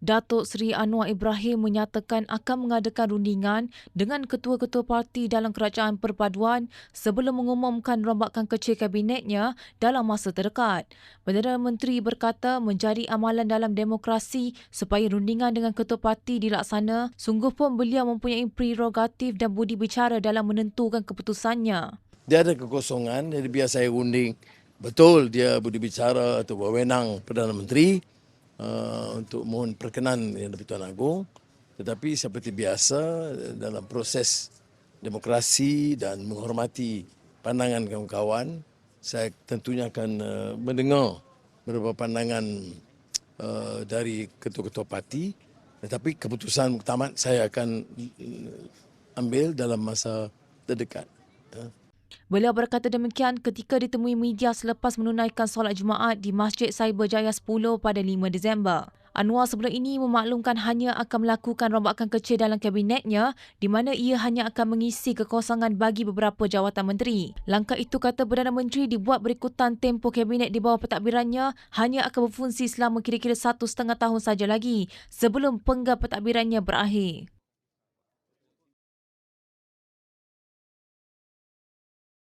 Datuk Seri Anwar Ibrahim menyatakan akan mengadakan rundingan dengan ketua-ketua parti dalam kerajaan perpaduan sebelum mengumumkan rombakan kecil kabinetnya dalam masa terdekat. Perdana Menteri berkata menjadi amalan dalam demokrasi supaya rundingan dengan ketua parti dilaksana, sungguh pun beliau mempunyai prerogatif dan budi bicara dalam menentukan keputusannya. Dia ada kekosongan, jadi biar saya runding. Betul dia budi bicara atau wewenang Perdana Menteri uh, untuk mohon perkenan Yang di-Pertuan Agong. Tetapi seperti biasa dalam proses demokrasi dan menghormati pandangan kawan-kawan, saya tentunya akan uh, mendengar beberapa pandangan uh, dari ketua-ketua parti. Tetapi keputusan muktamad saya akan ambil dalam masa terdekat. Beliau berkata demikian ketika ditemui media selepas menunaikan solat Jumaat di Masjid Cyberjaya 10 pada 5 Disember. Anwar sebelum ini memaklumkan hanya akan melakukan rombakan kecil dalam kabinetnya di mana ia hanya akan mengisi kekosongan bagi beberapa jawatan menteri. Langkah itu kata Perdana Menteri dibuat berikutan tempoh kabinet di bawah pentadbirannya hanya akan berfungsi selama kira-kira satu setengah tahun saja lagi sebelum penggal pentadbirannya berakhir.